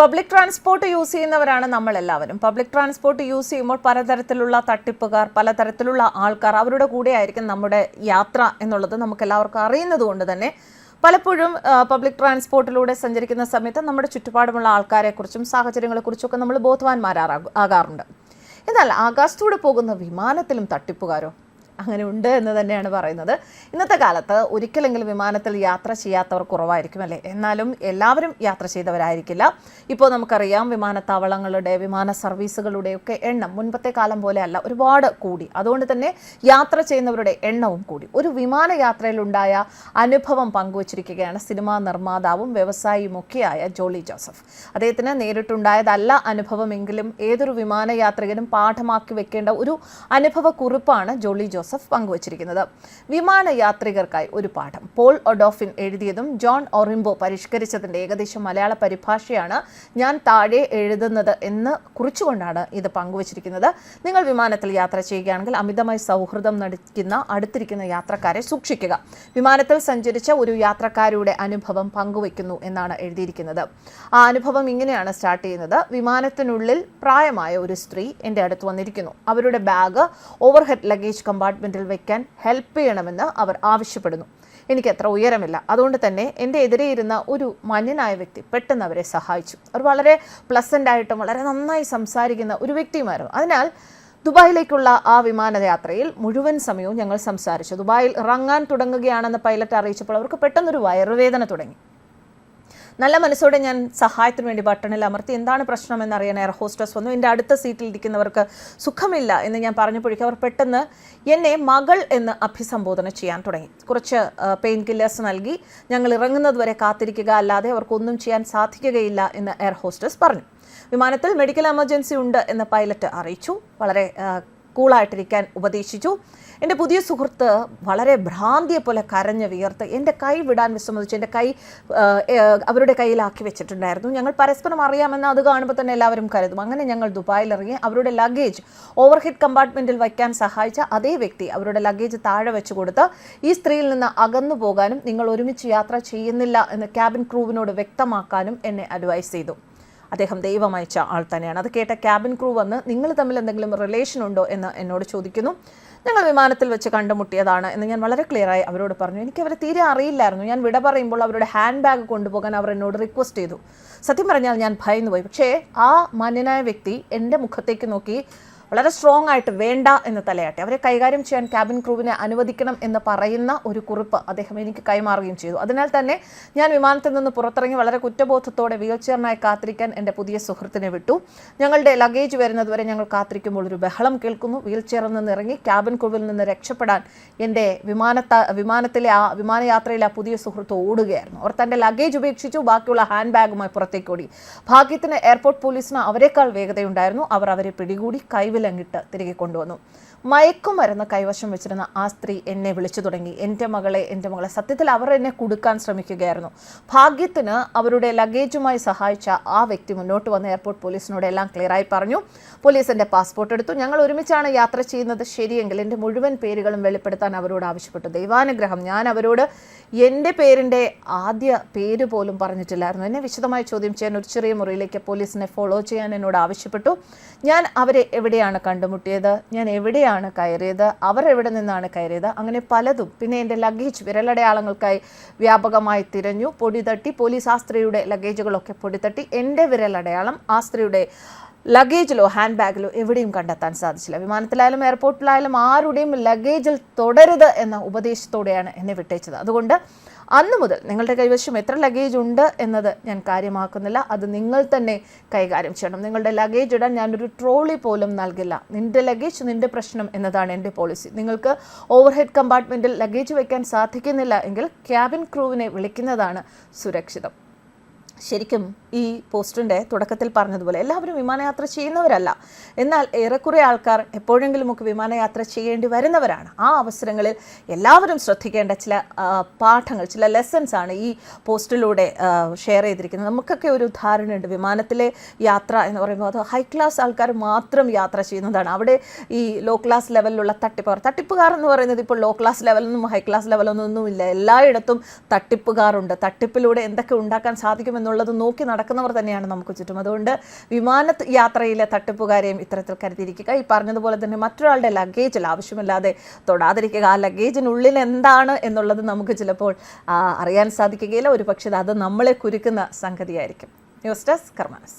Public transport use ചെയ്യുന്നവരാണ് നമ്മൾ എല്ലാവരും പബ്ലിക് ട്രാൻസ്പോർട്ട് യൂസ് ചെയ്യുമ്പോൾ പലതരത്തിലുള്ള തട്ടിപ്പുകാർ പലതരത്തിലുള്ള ആൾക്കാർ അവരുടെ കൂടെ ആയിരിക്കും നമ്മുടെ യാത്ര എന്നുള്ളത് നമുക്ക് എല്ലാവർക്കും അറിയുന്നത് കൊണ്ട് തന്നെ പലപ്പോഴും പബ്ലിക് ട്രാൻസ്പോർട്ടിലൂടെ സഞ്ചരിക്കുന്ന സമയത്ത് നമ്മുടെ ചുറ്റുപാടുമുള്ള ആൾക്കാരെക്കുറിച്ചും സാഹചര്യങ്ങളെക്കുറിച്ചൊക്കെ നമ്മൾ ബോധവാന്മാരാകാറുണ്ട് എന്നാൽ ആകാശത്തൂടെ പോകുന്ന വിമാനത്തിലും തട്ടിപ്പുകാരോ? അങ്ങനെ ഉണ്ട് എന്ന് തന്നെയാണ് പറയുന്നത്. ഇന്നത്തെ കാലത്ത് ഒരിക്കലെങ്കിലും വിമാനത്തിൽ യാത്ര ചെയ്യാത്തവർ കുറവായിരിക്കും അല്ലേ? എന്നാലും എല്ലാവരും യാത്ര ചെയ്തവരായിരിക്കില്ല. ഇപ്പോൾ നമുക്കറിയാം വിമാനത്താവളങ്ങളുടെ വിമാന സർവീസുകളുടെ ഒക്കെ എണ്ണം മുൻപത്തെ കാലം പോലെ അല്ല ഒരുപാട് കൂടി. അതുകൊണ്ട് തന്നെ യാത്ര ചെയ്യുന്നവരുടെ എണ്ണവും കൂടി. ഒരു വിമാനയാത്രയിലുണ്ടായ അനുഭവം പങ്കുവച്ചിരിക്കുകയാണ് സിനിമാ നിർമ്മാതാവും വ്യവസായിയുമൊക്കെയായ ജോളി ജോസഫ്. അദ്ദേഹത്തിന് നേരിട്ടുണ്ടായതല്ല അനുഭവമെങ്കിലും ഏതൊരു വിമാനയാത്രികനും പാഠമാക്കി വെക്കേണ്ട ഒരു അനുഭവ കുറിപ്പാണ് ജോളി ജോസഫ്. പങ്കുവച്ചിരിക്കുന്നത്. വിമാനയാത്രികർക്കായി ഒരു പാഠം. പോൾ ഒഡോഫിൻ എഴുതിയതും ജോൺ ഒറിംബോ പരിഷ്കരിച്ചതിന്റെ ഏകദേശം മലയാള പരിഭാഷയാണ് ഞാൻ താഴെ എഴുതുന്നത് എന്ന് കുറിച്ചുകൊണ്ടാണ് ഇത് പങ്കുവച്ചിരിക്കുന്നത്. നിങ്ങൾ വിമാനത്തിൽ യാത്ര ചെയ്യുകയാണെങ്കിൽ അമിതമായി സൗഹൃദം നടിക്കുന്ന അടുത്തിരിക്കുന്ന യാത്രക്കാരെ സൂക്ഷിക്കുക. വിമാനത്തിൽ സഞ്ചരിച്ച ഒരു യാത്രക്കാരുടെ അനുഭവം പങ്കുവയ്ക്കുന്നു എന്നാണ് എഴുതിയിരിക്കുന്നത്. ആ അനുഭവം ഇങ്ങനെയാണ് സ്റ്റാർട്ട് ചെയ്യുന്നത്. വിമാനത്തിനുള്ളിൽ പ്രായമായ ഒരു സ്ത്രീ എന്റെ അടുത്ത് വന്നിരിക്കുന്നു. അവരുടെ ബാഗ് ഓവർഹെഡ് ലഗേജ് കമ്പാർട്ട്മെന്റിൽ വെക്കാൻ ഹെൽപ്പ് ചെയ്യണമെന്ന് അവർ ആവശ്യപ്പെടുന്നു. എനിക്ക് അത്ര ഉയരമില്ല. അതുകൊണ്ട് തന്നെ എന്റെ എതിരെ ഇരുന്ന ഒരു മഞ്ഞനായ വ്യക്തി പെട്ടെന്ന് അവരെ സഹായിച്ചു. അവർ വളരെ പ്ലസന്റ് ആയിട്ടും വളരെ നന്നായി സംസാരിക്കുന്ന ഒരു വ്യക്തിയുമായിരുന്നു. അതിനാൽ ദുബായിലേക്കുള്ള ആ വിമാനയാത്രയിൽ മുഴുവൻ സമയവും ഞങ്ങൾ സംസാരിച്ചു. ദുബായിൽ ഇറങ്ങാൻ തുടങ്ങുകയാണെന്ന് പൈലറ്റ് അറിയിച്ചപ്പോൾ അവർക്ക് പെട്ടെന്നൊരു വയറുവേദന തുടങ്ങി. നല്ല മനസ്സോടെ ഞാൻ സഹായത്തിന് വേണ്ടി ബട്ടണിൽ അമർത്തി എന്താണ് പ്രശ്നം എന്നറിയാൻ എയർ ഹോസ്റ്റസ് വന്നു. എന്റെ അടുത്ത സീറ്റിൽ ഇരിക്കുന്നവർക്ക് സുഖമില്ല എന്ന് ഞാൻ പറഞ്ഞപ്പോഴേക്കും അവർ പെട്ടെന്ന് എന്നെ മകൾ എന്ന് അഭിസംബോധന ചെയ്യാൻ തുടങ്ങി. കുറച്ച് പെയിൻ കില്ലേഴ്സ് നൽകി. ഞങ്ങൾ ഇറങ്ങുന്നത് വരെ കാത്തിരിക്കുക. അല്ലാതെ അവർക്കൊന്നും ചെയ്യാൻ സാധിക്കുകയില്ല എന്ന് എയർ ഹോസ്റ്റസ് പറഞ്ഞു. വിമാനത്തിൽ മെഡിക്കൽ എമർജൻസി ഉണ്ട് എന്ന് പൈലറ്റ് അറിയിച്ചു. വളരെ കൂളായിട്ടിരിക്കാൻ ഉപദേശിച്ചു. എന്റെ പുതിയ സുഹൃത്ത് വളരെ ഭ്രാന്തിയെ പോലെ കരഞ്ഞ് വിയർത്ത് എന്റെ കൈ വിടാൻ വിസമ്മതിച്ചു. എന്റെ കൈ അവരുടെ കയ്യിലാക്കി വെച്ചിട്ടുണ്ടായിരുന്നു. ഞങ്ങൾ പരസ്പരം അറിയാമെന്ന് അത് കാണുമ്പോൾ തന്നെ എല്ലാവരും കരുതും. അങ്ങനെ ഞങ്ങൾ ദുബായിൽ ഇറങ്ങി അവരുടെ ലഗേജ് ഓവർഹെഡ് കമ്പാർട്ട്മെന്റിൽ വയ്ക്കാൻ സഹായിച്ച അതേ വ്യക്തി അവരുടെ ലഗേജ് താഴെ വെച്ച് കൊടുത്ത് ഈ സ്ത്രീയിൽ നിന്ന് അകന്നു പോകാനും നിങ്ങൾ ഒരുമിച്ച് യാത്ര ചെയ്യുന്നില്ല എന്ന് ക്യാബിൻ ക്രൂവിനോട് വ്യക്തമാക്കാനും എന്നെ അഡ്വൈസ് ചെയ്തു. അദ്ദേഹം ദൈവം അയച്ച ആൾ തന്നെയാണ്. അത് കേട്ട ക്യാബിൻ ക്രൂ വന്ന് നിങ്ങൾ തമ്മിൽ എന്തെങ്കിലും റിലേഷൻ ഉണ്ടോ? എന്ന് എന്നോട് ചോദിക്കുന്നു. ഞങ്ങൾ വിമാനത്തിൽ വെച്ച് കണ്ടുമുട്ടിയതാണ് എന്ന് ഞാൻ വളരെ ക്ലിയറായി അവരോട് പറഞ്ഞു. എനിക്ക് അവരെ തീരെ അറിയില്ലായിരുന്നു. ഞാൻ വിട പറയുമ്പോൾ അവരുടെ ഹാൻഡ് ബാഗ് കൊണ്ടുപോകാൻ അവർ എന്നോട് റിക്വസ്റ്റ് ചെയ്തു. സത്യം പറഞ്ഞാൽ ഞാൻ ഭയന്നുപോയി. പക്ഷേ ആ മാന്യനായ വ്യക്തി എന്റെ മുഖത്തേക്ക് നോക്കി വളരെ സ്ട്രോങ് ആയിട്ട് വേണ്ട എന്ന് തലയാട്ടെ. അവരെ കൈകാര്യം ചെയ്യാൻ ക്യാബിൻ ക്രൂവിനെ അനുവദിക്കണം എന്ന് പറയുന്ന ഒരു കുറിപ്പ് അദ്ദേഹം എനിക്ക് കൈമാറുകയും ചെയ്തു. അതിനാൽ തന്നെ ഞാൻ വിമാനത്തിൽ നിന്ന് പുറത്തിറങ്ങി വളരെ കുറ്റബോധത്തോടെ വീൽ ചെയറിനായി കാത്തിരിക്കാൻ എന്റെ പുതിയ സുഹൃത്തിനെ വിട്ടു. ഞങ്ങളുടെ ലഗേജ് വരുന്നതുവരെ ഞങ്ങൾ കാത്തിരിക്കുമ്പോൾ ഒരു ബഹളം കേൾക്കുന്നു. വീൽ ചെയറിൽ നിന്ന് ഇറങ്ങി ക്യാബിൻ ക്രൂവിൽ നിന്ന് രക്ഷപ്പെടാൻ എന്റെ വിമാനത്ത വിമാനത്തിലെ ആ വിമാനയാത്രയിലെ ആ പുതിയ സുഹൃത്ത് ഓടുകയായിരുന്നു. അവർ തന്റെ ലഗേജ് ഉപേക്ഷിച്ചു ബാക്കിയുള്ള ഹാൻഡ് ബാഗുമായി പുറത്തേക്ക് ഓടി. ഭാഗ്യത്തിന് എയർപോർട്ട് പോലീസിന് അവരെക്കാൾ വേഗതയുണ്ടായിരുന്നു. അവർ അവരെ പിടികൂടി കൈവിലങ്ങിട്ട് തിരികെ കൊണ്ടുവന്നു. മയക്കുമരുന്ന് കൈവശം വെച്ചിരുന്ന ആ സ്ത്രീ എന്നെ വിളിച്ചു തുടങ്ങി. എന്റെ മകളെ എന്റെ മകളെ സത്യത്തിൽ അവർ എന്നെ കൊടുക്കാൻ ശ്രമിക്കുകയായിരുന്നു. ഭാഗ്യത്തിന് അവരുടെ ലഗേജുമായി സഹായിച്ച ആ വ്യക്തി മുന്നോട്ട് വന്ന് എയർപോർട്ട് പോലീസിനോട് എല്ലാം ക്ലിയറായി പറഞ്ഞു. പോലീസ് എന്റെ പാസ്പോർട്ട് എടുത്തു. ഞങ്ങൾ ഒരുമിച്ചാണ് യാത്ര ചെയ്യുന്നത്. ശരിയെങ്കിൽ എന്റെ മുഴുവൻ പേരുകളും വെളിപ്പെടുത്താൻ അവരോട് ആവശ്യപ്പെട്ടു. ദൈവാനുഗ്രഹം. ഞാൻ അവരോട് എന്റെ പേരിന്റെ ആദ്യ പേര് പോലും പറഞ്ഞിട്ടില്ലായിരുന്നു. എന്നെ വിശദമായി ചോദ്യം ചെയ്യാൻ ഒരു ചെറിയ മുറിയിലേക്ക് പോലീസിനെ ഫോളോ ചെയ്യാൻ എന്നോട് ആവശ്യപ്പെട്ടു. ഞാൻ അവരെ എവിടെയാണ് കണ്ടുമുട്ടിയത്? ഞാൻ എവിടെയാണ് കയറിയത്? അവർ എവിടെ നിന്നാണ് കയറിയത്? അങ്ങനെ പലതും. പിന്നെ എന്റെ ലഗേജ് വിരലടയാളങ്ങൾക്കായി വ്യാപകമായി തിരഞ്ഞു. പൊടി തട്ടി പോലീസ് ആ സ്ത്രീയുടെ ലഗേജുകളൊക്കെ പൊടി തട്ടി എന്റെ വിരലടയാളം ആ സ്ത്രീയുടെ ലഗേജിലോ ഹാൻഡ് ബാഗിലോ എവിടെയും കണ്ടെത്താൻ സാധിച്ചില്ല. വിമാനത്തിലായാലും എയർപോർട്ടിലായാലും ആരുടെയും ലഗേജിൽ തുടരുത് എന്ന ഉപദേശത്തോടെയാണ് എന്നെ വിട്ടേച്ചത് അതുകൊണ്ട് അന്നു മുതൽ നിങ്ങളുടെ കൈവശം എത്ര ലഗേജ് ഉണ്ട് എന്നത് ഞാൻ കാര്യമാക്കുന്നില്ല. അത് നിങ്ങൾ തന്നെ കൈകാര്യം ചെയ്യണം. നിങ്ങളുടെ ലഗേജ് ഇടാൻ ഞാനൊരു ട്രോളി പോലും നൽകില്ല. നിന്റെ ലഗേജ് നിന്റെ പ്രശ്നം എന്നതാണ് എന്റെ പോളിസി നിങ്ങൾക്ക് ഓവർഹെഡ് കമ്പാർട്ട്മെന്റിൽ ലഗേജ് വയ്ക്കാൻ സാധിക്കുന്നില്ല എങ്കിൽ ക്യാബിൻ ക്രൂവിനെ വിളിക്കുന്നതാണ് സുരക്ഷിതം. ശരിക്കും ഈ പോസ്റ്ററിന്റെ തുടക്കത്തിൽ പറഞ്ഞതുപോലെ എല്ലാവരും വിമാനയാത്ര ചെയ്യുന്നവരല്ല. എന്നാൽ ഏറെക്കുറെ ആൾക്കാർ എപ്പോഴെങ്കിലുമൊക്കെ വിമാനയാത്ര ചെയ്യേണ്ടി വരുന്നവരാണ്. ആ അവസരങ്ങളിൽ എല്ലാവരും ശ്രദ്ധിക്കേണ്ട ചില പാഠങ്ങൾ ചില ലെസൺസ് ആണ് ഈ പോസ്റ്റിലൂടെ ഷെയർ ചെയ്തിരിക്കുന്നത്. നമുക്കൊക്കെ ഒരു ധാരണയുണ്ട്. വിമാനത്തിലെ യാത്ര എന്ന് പറയുമ്പോൾ അത് ഹൈ ക്ലാസ് ആൾക്കാർ മാത്രം യാത്ര ചെയ്യുന്നതാണ്. അവിടെ ഈ ലോ ക്ലാസ് ലെവലിലുള്ള തട്ടിപ്പുകാർ തട്ടിപ്പുകാർ എന്ന് പറയുന്നത് ഇപ്പോൾ ലോ ക്ലാസ് ലെവലൊന്നും ഹൈ ക്ലാസ് ലെവലൊന്നും ഇല്ല എല്ലായിടത്തും തട്ടിപ്പുകാരുണ്ട്. തട്ടിപ്പിലൂടെ എന്തൊക്കെ ഉണ്ടാക്കാൻ സാധിക്കുമെന്നുള്ള എന്നുള്ളത് നോക്കി നടക്കുന്നവർ തന്നെയാണ് നമുക്ക് ചുറ്റും. അതുകൊണ്ട് വിമാന യാത്രയിലെ തട്ടിപ്പുകാരെയും ഇത്തരത്തിൽ കരുതിയിരിക്കുക. ഈ പറഞ്ഞതുപോലെ തന്നെ മറ്റൊരാളുടെ ലഗേജിൽ ആവശ്യമില്ലാതെ തൊടാതിരിക്കുക. ആ ലഗേജിനുള്ളിൽ എന്താണ് എന്നുള്ളത് നമുക്ക് ചിലപ്പോൾ അറിയാൻ സാധിക്കുകയില്ല. ഒരു പക്ഷേ അത് നമ്മളെ കുരുക്കുന്ന സംഗതിയായിരിക്കും. News desk കർമാനസ്.